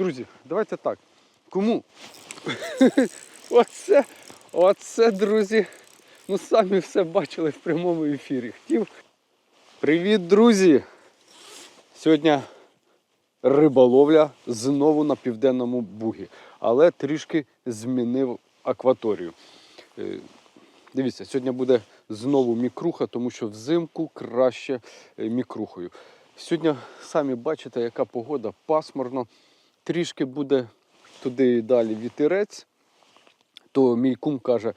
Друзі, давайте так. Кому? оце, оце, друзі. Ну самі все бачили в прямому ефірі. Хотів. Привіт, друзі! Сьогодні риболовля знову на південному бугі, але трішки змінив акваторію. Е, Дивіться, сьогодні буде знову мікруха, тому що взимку краще е, мікрухою. Сьогодні самі бачите, яка погода пасмурно. Трішки буде туди і далі вітерець. То мій кум каже,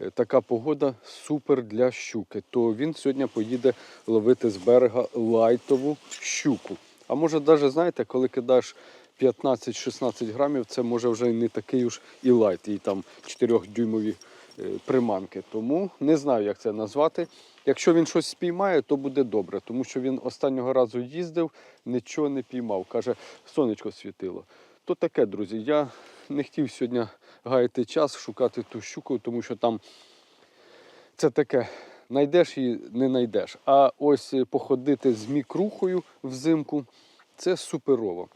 «Е, така погода супер для щуки. То він сьогодні поїде ловити з берега лайтову щуку. А може, навіть знаєте, коли кидаєш 15-16 грамів, це може вже не такий уж і лайт, і там 4-дюймові е, приманки. Тому не знаю, як це назвати. Якщо він щось спіймає, то буде добре, тому що він останнього разу їздив, нічого не піймав. Каже, сонечко світило. То таке, друзі. Я не хотів сьогодні гаяти час, шукати ту щуку, тому що там це таке. Найдеш і не знайдеш. А ось е, походити з мікрухою взимку це суперово.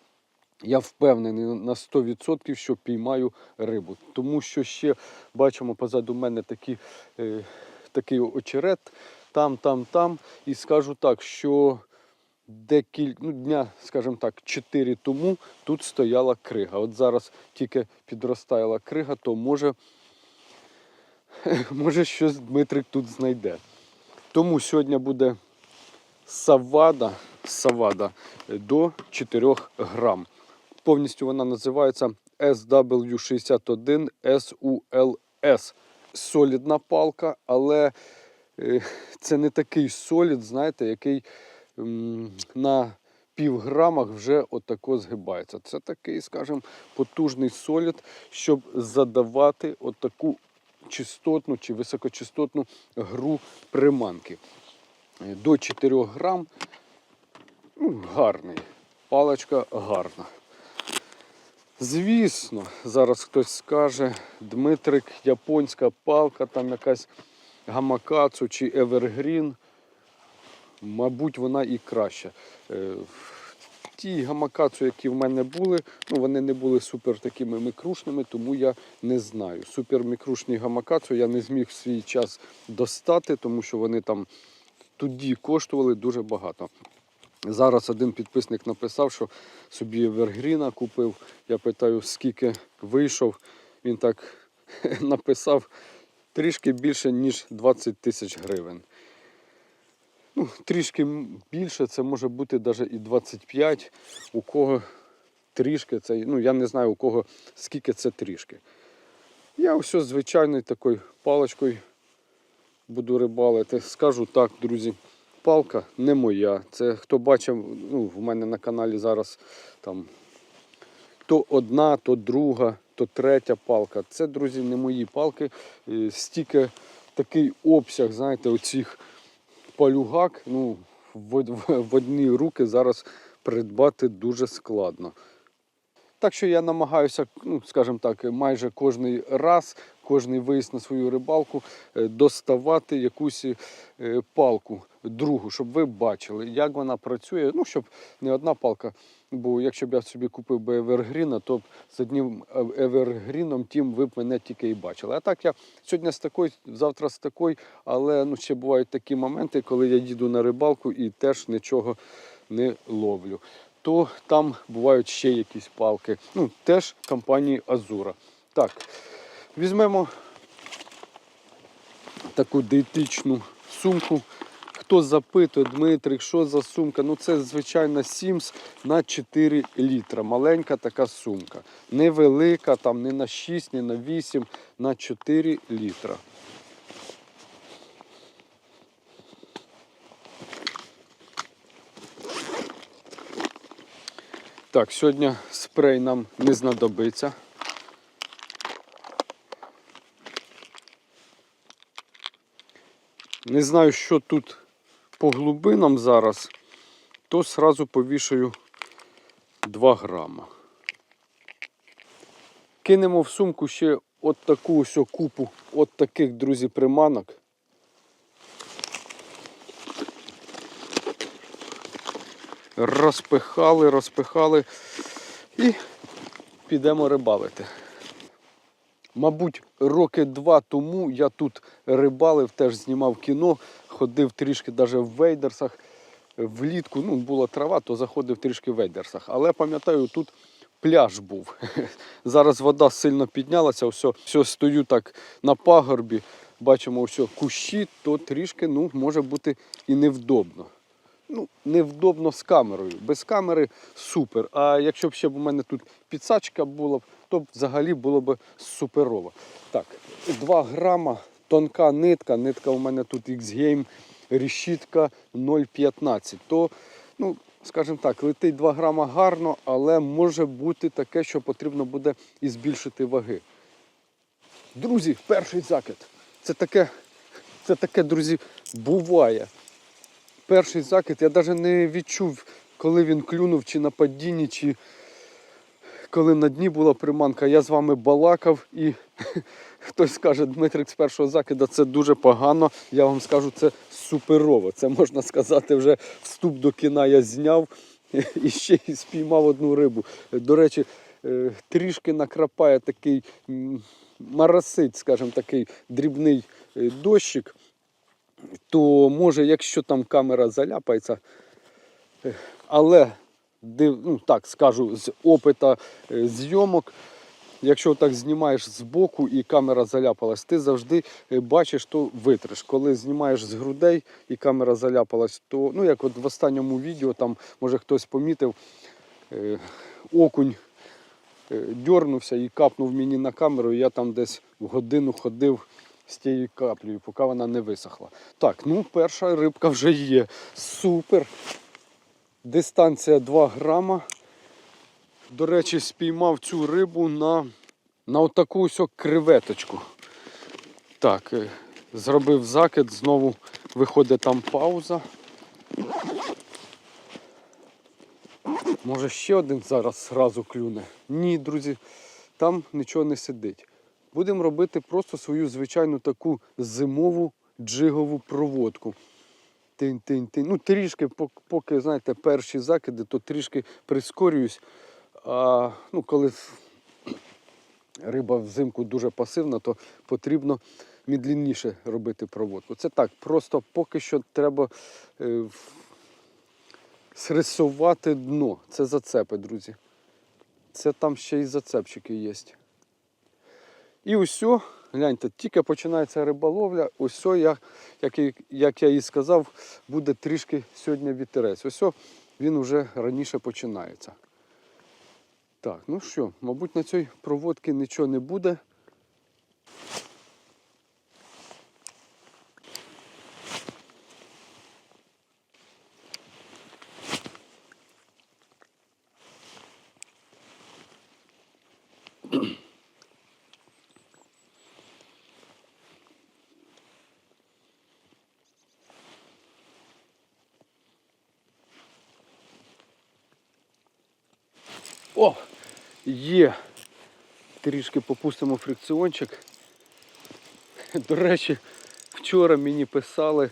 Я впевнений на 100%, що піймаю рибу. Тому що ще бачимо позаду мене такі, е, такий очерет, там, там, там. І скажу так, що декілька ну, дня, скажімо так, 4 тому тут стояла крига. От зараз тільки підростала крига, то може, може щось Дмитрик тут знайде. Тому сьогодні буде савада, савада до 4 грам. Повністю вона називається SW61 SULS. Солідна палка, але е, це не такий солід, знаєте, який на пів грамах вже отако згибається. Це такий, скажімо, потужний солід, щоб задавати отаку частотну чи високочастотну гру приманки. Е, До 4 грам ну, гарний. Паличка гарна. Звісно, зараз хтось скаже, Дмитрик, японська палка, там якась гамакацу чи Евергрін. Мабуть, вона і краща. Е, Ті гамакацу, які в мене були, ну вони не були супер такими мікрушними, тому я не знаю. Супер мікрушні гамакацу я не зміг в свій час достати, тому що вони там тоді коштували дуже багато. Зараз один підписник написав, що собі Евергріна купив. Я питаю, скільки вийшов. Він так написав трішки більше, ніж 20 тисяч гривень. Ну, трішки більше, це може бути навіть і 25. У кого трішки, це, ну я не знаю у кого скільки це трішки. Я ось звичайною такою паличкою буду рибалити. Скажу так, друзі, палка не моя. Це хто бачив, ну, в мене на каналі зараз там то одна, то друга, то третя палка. Це, друзі, не мої палки. Е, Стільки такий обсяг, знаєте, оцих палюгак, ну, в, од- в одні руки зараз придбати дуже складно. Так що я намагаюся, ну, скажімо так, майже кожний раз, кожний виїзд на свою рибалку е, доставати якусь е, палку другу, щоб ви бачили, як вона працює. Ну, щоб не одна палка. Бо якщо б я собі купив би Евергріна, то з одним Ев- Евергріном тим ви б мене тільки і бачили. А так я сьогодні з такою, завтра з такою, але ну, ще бувають такі моменти, коли я їду на рибалку і теж нічого не ловлю. То там бувають ще якісь палки. Ну, теж компанії Азура. Так, візьмемо таку диетичну сумку. Хто запитує, Дмитрик, що за сумка? Ну це звичайна Sims на 4 літра. Маленька така сумка. Невелика, там не на 6, не на 8, на 4 літра. Так, сьогодні спрей нам не знадобиться. Не знаю, що тут по глибинам зараз, то сразу повішаю 2 грама. Кинемо в сумку ще от таку ось купу от таких, друзі, приманок. Розпихали, розпихали і підемо рибалити. Мабуть, роки два тому я тут рибалив, теж знімав кіно, ходив трішки навіть в вейдерсах. Влітку ну, була трава, то заходив трішки в вейдерсах. Але пам'ятаю, тут пляж був. Зараз вода сильно піднялася, все, все стою так на пагорбі, бачимо все кущі, то трішки ну, може бути і невдобно. Ну, невдобно з камерою. Без камери супер. А якщо б ще б у мене тут підсачка була то взагалі було б суперово. Так, 2 грама, тонка нитка. Нитка у мене тут X-Game, решітка 0,15. То, ну, скажімо так, летить 2 грама гарно, але може бути таке, що потрібно буде і збільшити ваги. Друзі, перший закид. Це таке, це таке, друзі, буває перший закид, я навіть не відчув, коли він клюнув, чи на падінні, чи коли на дні була приманка. Я з вами балакав і хтось скаже, Дмитрик з першого закида це дуже погано. Я вам скажу, це суперово. Це можна сказати, вже вступ до кіна я зняв і ще й спіймав одну рибу. До речі, е, трішки накрапає такий марасить, скажімо, такий дрібний е, дощик то може, якщо там камера заляпається, але ну, так скажу, з опита е, зйомок, якщо так знімаєш з боку і камера заляпалась, ти завжди е, бачиш, то витриш. Коли знімаєш з грудей і камера заляпалась, то ну як от в останньому відео, там може хтось помітив, е, окунь дьорнувся і капнув мені на камеру, і я там десь годину ходив з тією каплею, поки вона не висохла. Так, ну перша рибка вже є. Супер. Дистанція 2 грама. До речі, спіймав цю рибу на, на отаку ось креветочку. Так, е, зробив закид, знову виходить там пауза. Може ще один зараз зразу клюне? Ні, друзі, там нічого не сидить. Будемо робити просто свою звичайну таку зимову джигову проводку. Тинь-тинь-тинь. Ну, трішки, поки, знаєте, перші закиди, то трішки прискорююсь. А ну, коли риба взимку дуже пасивна, то потрібно медленніше робити проводку. Це так, просто поки що треба е, срисувати дно. Це зацепи, друзі. Це там ще й зацепчики є. І усе, гляньте, тільки починається риболовля, усе, я, як, як я і сказав, буде трішки сьогодні вітерець. Усе, він вже раніше починається. Так, ну що, мабуть, на цій проводці нічого не буде. О! Є! Трішки попустимо фрикціончик. До речі, вчора мені писали,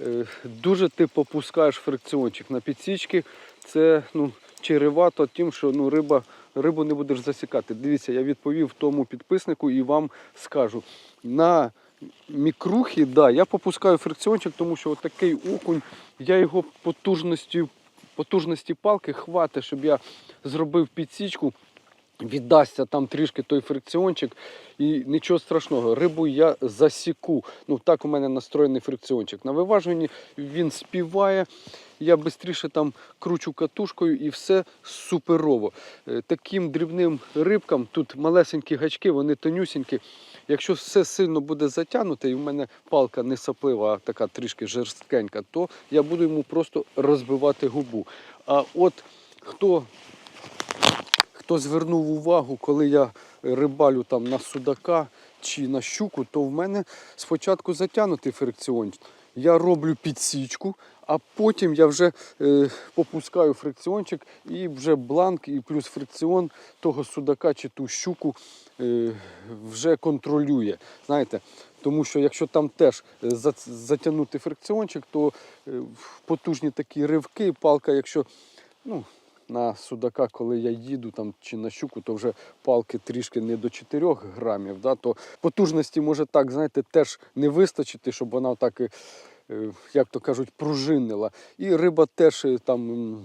е, дуже ти попускаєш фрикціончик на підсічки. Це ну, чревато тим, що ну, риба, рибу не будеш засікати. Дивіться, я відповів тому підписнику і вам скажу. На мікрухі, да, я попускаю фрикціончик, тому що отакий окунь, я його потужністю, потужності палки хватить, щоб я зробив підсічку віддасться там трішки той фрикціончик, і нічого страшного, рибу я засіку. Ну так у мене настроєний фрикціончик. На виважуванні він співає. Я швидше там кручу катушкою і все суперово. Е, Таким дрібним рибкам, тут малесенькі гачки, вони тонюсінькі. Якщо все сильно буде затягнуте, і в мене палка не саплива, а така трішки жорсткенька, то я буду йому просто розбивати губу. А от хто хто звернув увагу, коли я рибалю там на судака чи на щуку, то в мене спочатку затягнутий фрикціон. Я роблю підсічку, а потім я вже е, попускаю фрикціончик і вже бланк, і плюс фрикціон того судака чи ту щуку е, вже контролює. Знаєте, тому що якщо там теж е, затягнути фрикціончик, то е, потужні такі ривки, палка, якщо ну, на судака, коли я їду там чи на щуку, то вже палки трішки не до 4 грамів. Да, то потужності може так, знаєте, теж не вистачити, щоб вона так, е, е, як то кажуть, пружинила. І риба теж е, там.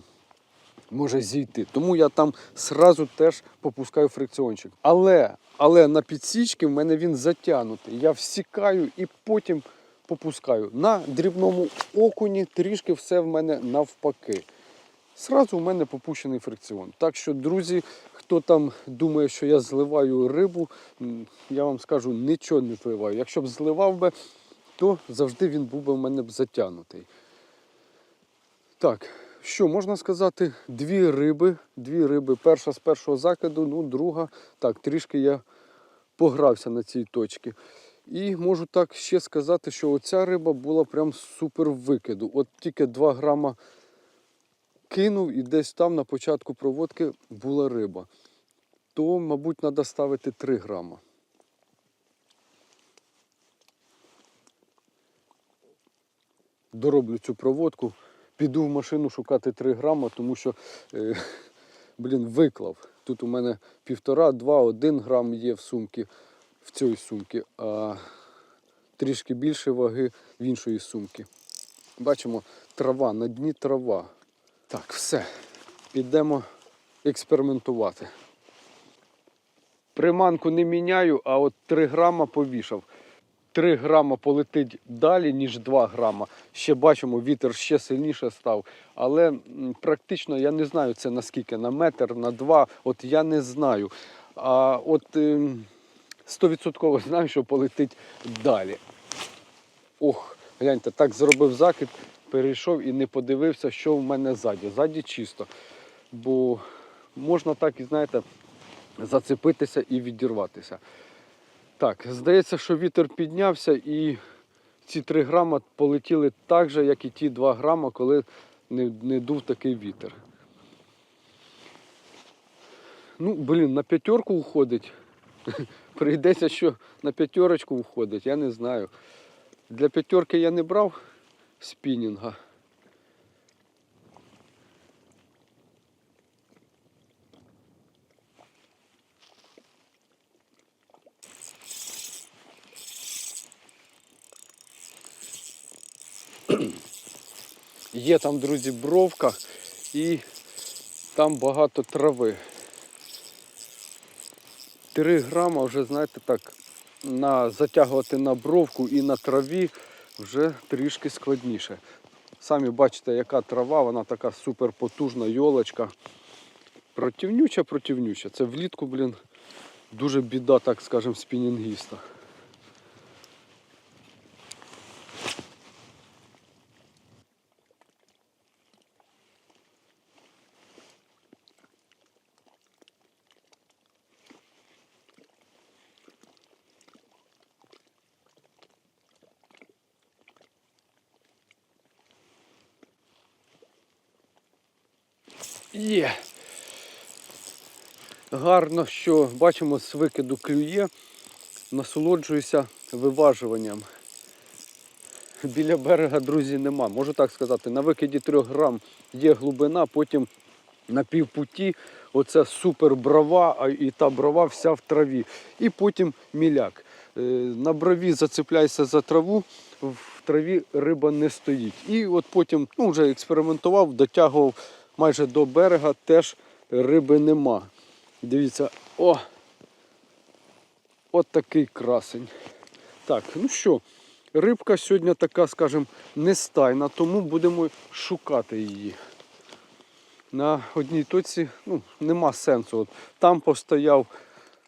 може зійти. Тому я там сразу теж попускаю фрикціончик. Але, але на підсічки в мене він затягнутий. Я всікаю і потім попускаю. На дрібному окуні трішки все в мене навпаки. Сразу в мене попущений фрикціон. Так що, друзі, хто там думає, що я зливаю рибу, я вам скажу, нічого не зливаю. Якщо б зливав би, то завжди він був би в мене б затягнутий. Так, що можна сказати? Дві риби. Дві риби. Перша з першого закиду, ну друга. Так, трішки я погрався на цій точці. І можу так ще сказати, що оця риба була прям супер викиду. От тільки 2 грама кинув і десь там на початку проводки була риба. То, мабуть, треба ставити 3 грама. Дороблю цю проводку. Піду в машину шукати 3 грама, тому що, е, блін, виклав. Тут у мене півтора, два, один грам є в сумці, в цій сумці, а трішки більше ваги в іншої сумки. Бачимо, трава, на дні трава. Так, все. Підемо експериментувати. Приманку не міняю, а от 3 грама повішав. 3 грама полетить далі, ніж 2 грама. Ще бачимо, вітер ще сильніше став. Але практично я не знаю це наскільки, на метр, на два. От я не знаю. А от ем, 100% знаю, що полетить далі. Ох, гляньте, так зробив закид, перейшов і не подивився, що в мене ззаді. Ззаді чисто. Бо можна так і знаєте, зацепитися і відірватися. Так, здається, що вітер піднявся і ці 3 грама полетіли так же, як і ті 2 грама, коли не, не дув такий вітер. Ну, блін, на п'ятерку уходить. Прийдеться, що на п'ятерочку уходить, я не знаю. Для п'ятерки я не брав спінінга. Є там, друзі, бровка і там багато трави. 3 грама вже, знаєте, так, на, затягувати на бровку і на траві вже трішки складніше. Самі бачите, яка трава, вона така супер потужна йолочка. Противнюча, противнюча. Це влітку, блін, дуже біда, так скажемо, спінінгіста. Є. Гарно, що бачимо, з викиду клює, насолоджуюся виважуванням. Біля берега, друзі, нема. Можу так сказати, на викиді 3 грам є глибина, потім на півпуті оце супер брова, і та брова вся в траві. І потім міляк. Е, На брові зацепляйся за траву, в траві риба не стоїть. І от потім ну, вже експериментував, дотягував майже до берега, теж риби нема. Дивіться, о! От такий красень. Так, ну що, рибка сьогодні така, скажімо, нестайна, тому будемо шукати її. На одній точці ну, нема сенсу. От там постояв,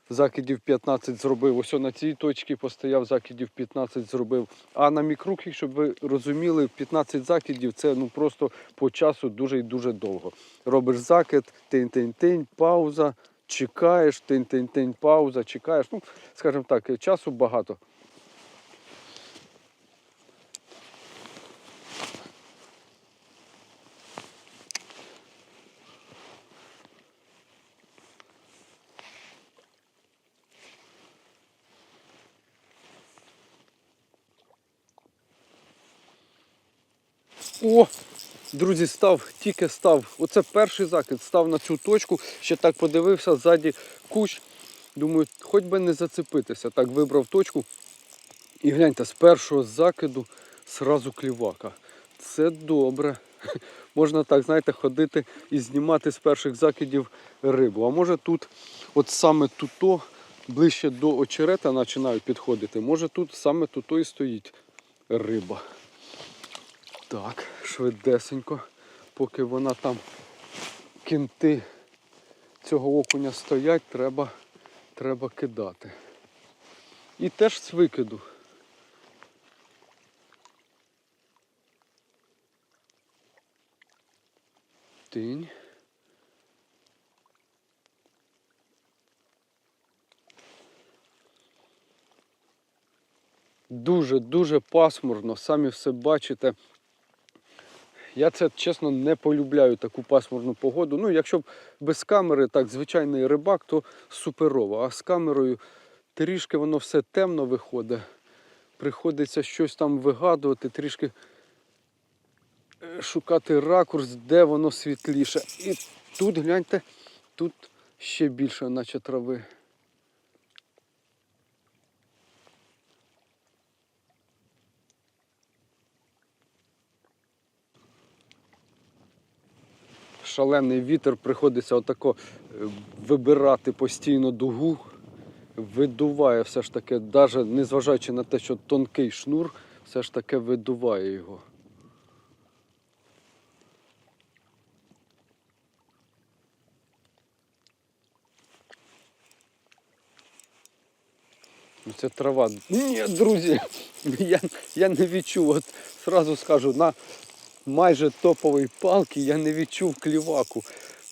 закидів 15 зробив. Ось на цій точці постояв, закидів 15 зробив. А на мікрухі, щоб ви розуміли, 15 закидів це ну просто по часу дуже і дуже довго. Робиш закид, тинь-тинь-тинь, пауза, чекаєш, тинь-тинь-тинь, пауза, чекаєш. Ну, скажімо так, часу багато. Друзі, став, тільки став. Оце перший закид, став на цю точку, ще так подивився, ззаді кущ. Думаю, хоч би не зацепитися. Так, вибрав точку. І гляньте, з першого закиду сразу клівака. Це добре. Можна так, знаєте, ходити і знімати з перших закидів рибу. А може тут, от саме туто, ближче до очерета починають підходити. Може тут саме туто і стоїть риба. Так, швидесенько, поки вона там кінти цього окуня стоять, треба, треба кидати. І теж з викиду. Тинь. Дуже-дуже пасмурно, самі все бачите. Я це чесно не полюбляю таку пасмурну погоду. Ну, якщо без камери, так, звичайний рибак, то суперово. А з камерою трішки воно все темно виходить. Приходиться щось там вигадувати, трішки е, шукати ракурс, де воно світліше. І тут, гляньте, тут ще більше, наче трави. Шалений вітер, приходиться отако е, вибирати постійно дугу. Видуває все ж таки, навіть незважаючи на те, що тонкий шнур, все ж таки видуває його. Ну, Це трава. Ні, друзі, я, я не відчув. От сразу скажу, на майже топовій палки я не відчув кліваку,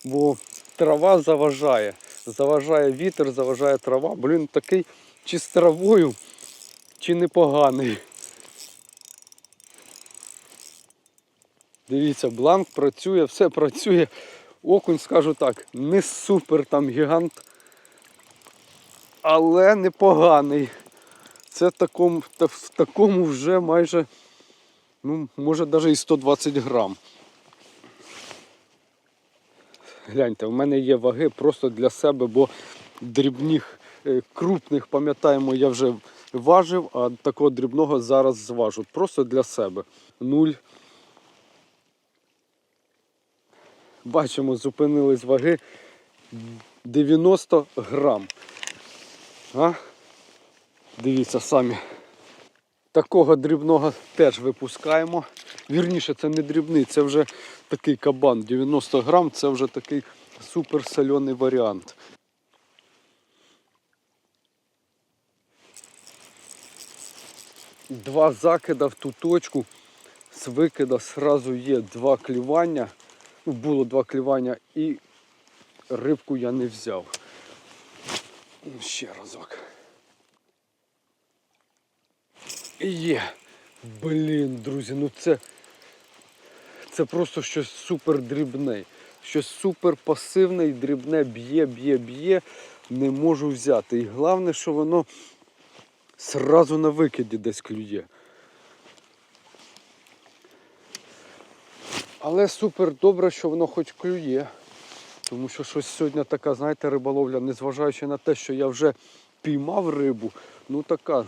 бо трава заважає. Заважає вітер, заважає трава. Блін, такий чи з травою, чи непоганий. Дивіться, бланк працює, все працює. Окунь, скажу так, не супер там гігант, але непоганий. Це в такому вже майже, ну, може навіть і 120 грам. Гляньте, в мене є ваги просто для себе, бо дрібних, е, крупних, пам'ятаємо, я вже важив, а такого дрібного зараз зважу. Просто для себе. Нуль. Бачимо, зупинились ваги 90 грам. А? Дивіться самі. Такого дрібного теж випускаємо. Вірніше, це не дрібний, це вже такий кабан. 90 грам це вже такий суперсольоний варіант. Два закида в ту точку. З викида сразу є два клівання. Ну, було два клівання і рибку я не взяв. Ще разок. Є. Блін, друзі, ну це. Це просто щось супер дрібне. Щось супер пасивне і дрібне б'є, б'є, б'є. Не можу взяти. І головне, що воно сразу на викиді десь клює. Але супер добре, що воно хоч клює. Тому що щось сьогодні така, знаєте, риболовля, незважаючи на те, що я вже піймав рибу, ну така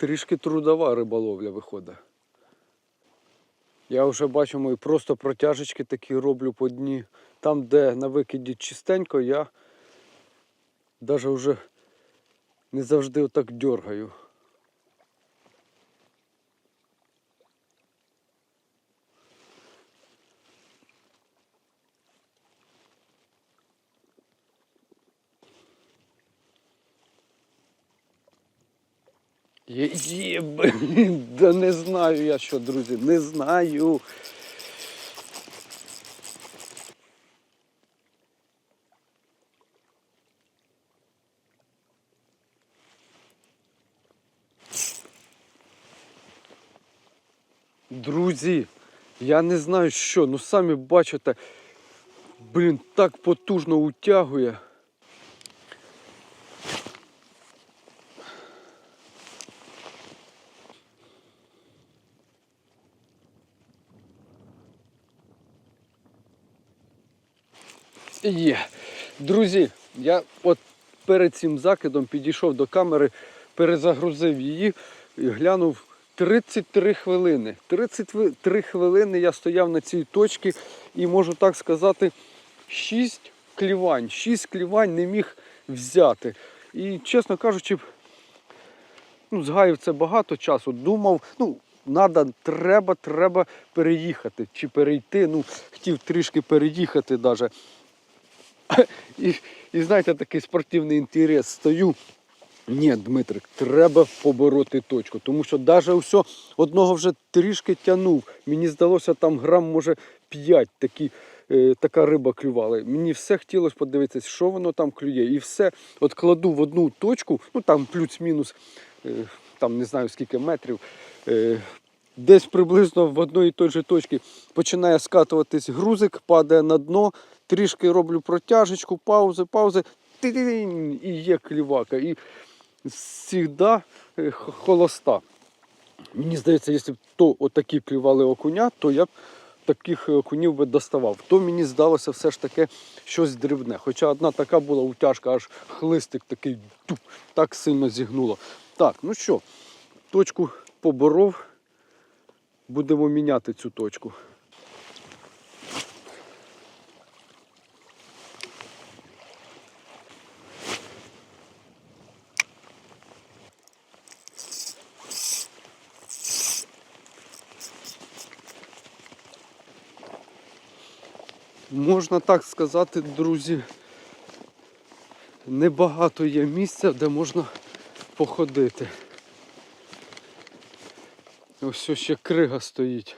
трішки трудова риболовля виходить. Я вже бачимо і просто протяжечки такі роблю по дні. Там, де на викиді чистенько, я навіть вже не завжди отак дергаю. Є, є, блін, да не знаю я що, друзі, не знаю. Друзі, я не знаю що, ну самі бачите, блін, так потужно утягує. Є. Друзі, я от перед цим закидом підійшов до камери, перезагрузив її і глянув 33 хвилини. 33 хвилини я стояв на цій точці і можу так сказати, 6 клівань. 6 клівань не міг взяти. І, чесно кажучи, ну, згаяв це багато часу. Думав, ну, надо, треба, треба переїхати чи перейти. Ну, хотів трішки переїхати навіть. І, і знаєте, такий спортивний інтерес. Стою. Ні, Дмитрик, треба побороти точку. Тому що навіть усе одного вже трішки тягнув. Мені здалося, там грам, може, 5 такі, е, така риба клювала. Мені все хотілося подивитися, що воно там клює. І все от кладу в одну точку, ну там плюс-мінус, е, там не знаю скільки метрів. Е, Десь приблизно в одній і той же точці починає скатуватись грузик, падає на дно, трішки роблю протяжечку, паузи, паузи, і є клівака. І завжди е, холоста. Мені здається, якщо б то отакі клювали окуня, то я б таких е, окунів би доставав. То мені здалося все ж таки щось дрібне. Хоча одна така була утяжка, аж хлистик такий так сильно зігнуло. Так, ну що, точку поборов. Будемо міняти цю точку. Можна так сказати, друзі, небагато є місця, де можна походити. Ось ще крига стоїть.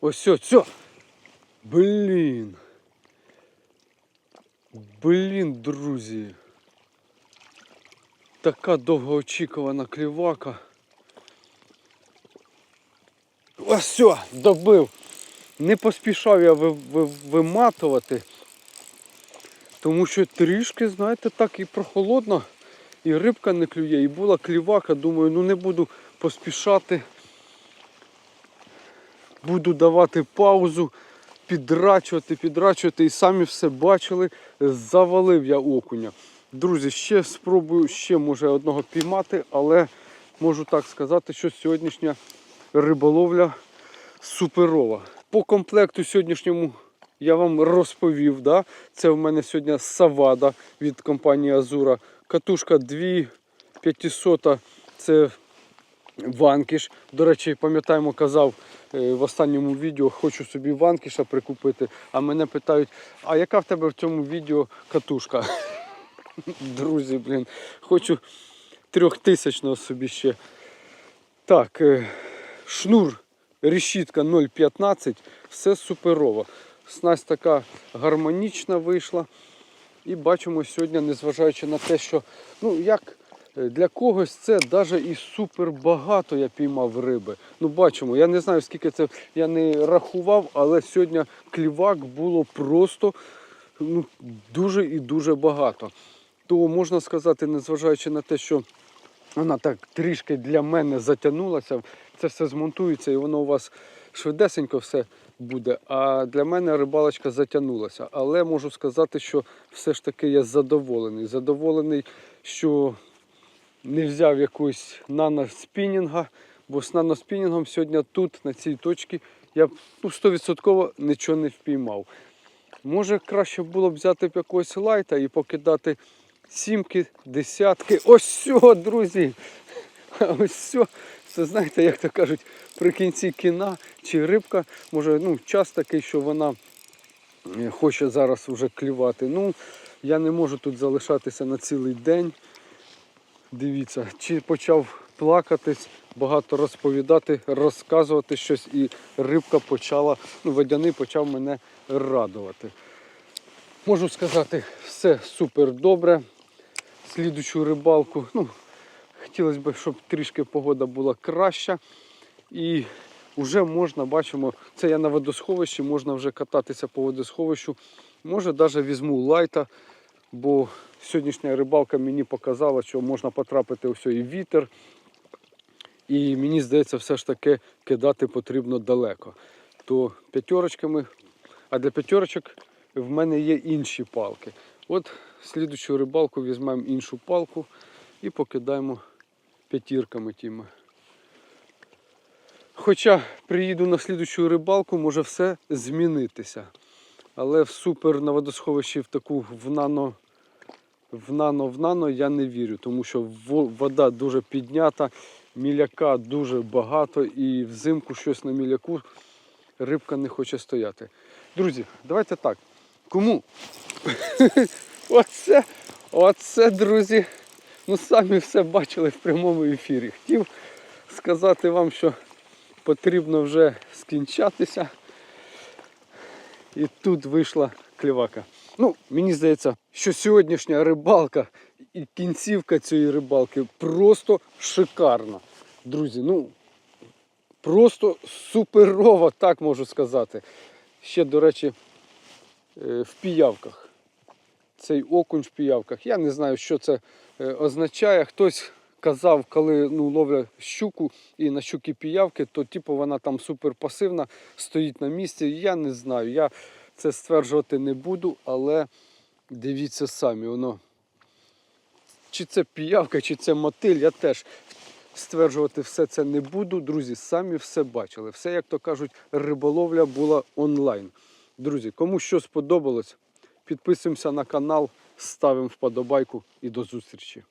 Ось, все. Блін. Блін, друзі. Така довгоочікувана клівака. Ось все, добив. Не поспішав я ви- ви- виматувати, тому що трішки, знаєте, так і прохолодно, і рибка не клює, і була клівака. Думаю, ну не буду поспішати. Буду давати паузу, підрачувати, підрачувати. І самі все бачили, завалив я окуня. Друзі, ще спробую ще може одного піймати, але можу так сказати, що сьогоднішня риболовля суперова. По комплекту сьогоднішньому я вам розповів. Да? Це в мене сьогодні Савада від компанії Азура. Катушка 2500 це ванкіш. До речі, пам'ятаємо, казав е, в останньому відео, хочу собі ванкіша прикупити. А мене питають, а яка в тебе в цьому відео катушка? Друзі, блін, хочу трьохтисячного собі ще. Так, е, шнур решітка 0,15, все суперово. Снасть така гармонічна вийшла. І бачимо сьогодні, незважаючи на те, що ну як е, для когось це навіть і супер багато я піймав риби. Ну бачимо, я не знаю скільки це я не рахував, але сьогодні клівак було просто ну, дуже і дуже багато. То можна сказати, незважаючи на те, що вона так трішки для мене затягнулася, це все змонтується і воно у вас швидесенько все буде. А для мене рибалочка затягнулася. Але можу сказати, що все ж таки я задоволений. Задоволений, що не взяв якусь наноспінінга, бо з наноспінінгом сьогодні тут, на цій точці, я ну, 100% нічого не впіймав. Може краще було б взяти б якогось лайта і покидати сімки, десятки. Ось все, друзі. Ось все. Це знаєте, як то кажуть, при кінці кіна чи рибка, може, ну, час такий, що вона е, хоче зараз вже клювати. Ну, я не можу тут залишатися на цілий день. Дивіться, чи почав плакатись, багато розповідати, розказувати щось, і рибка почала, ну, водяний почав мене радувати. Можу сказати, все супер добре. Слідучу рибалку. Ну, хотілося б, щоб трішки погода була краща. І вже можна, бачимо, це я на водосховищі, можна вже кататися по водосховищу Може, навіть візьму лайта, бо сьогоднішня рибалка мені показала, що можна потрапити у і вітер. І мені здається, все ж таки кидати потрібно далеко. То п'ятерочками, а для п'ятерочок в мене є інші палки. От слідучу рибалку візьмемо іншу палку і покидаємо п'ятірками тими. Хоча приїду на слідучу рибалку, може все змінитися. Але в супер на водосховищі в таку в нано, в нано, в нано я не вірю, тому що вода дуже піднята, міляка дуже багато і взимку щось на міляку рибка не хоче стояти. Друзі, давайте так. Кому? оце, оце, друзі. Ну самі все бачили в прямому ефірі. Хотів сказати вам, що потрібно вже скінчатися. І тут вийшла клівака. Ну, мені здається, що сьогоднішня рибалка і кінцівка цієї рибалки просто шикарна. Друзі, ну просто суперова, так можу сказати. Ще, до речі, е, в піявках. Цей окунь в піявках. Я не знаю, що це е, означає. Хтось казав, коли ну, ловлять щуку і на щуки піявки, то типу вона там суперпасивна, стоїть на місці. Я не знаю. Я це стверджувати не буду, але дивіться самі, воно. Чи це піявка, чи це мотиль, я теж стверджувати все це не буду. Друзі, самі все бачили. Все, як то кажуть, риболовля була онлайн. Друзі, кому що сподобалось, підписуємося на канал, ставимо вподобайку і до зустрічі.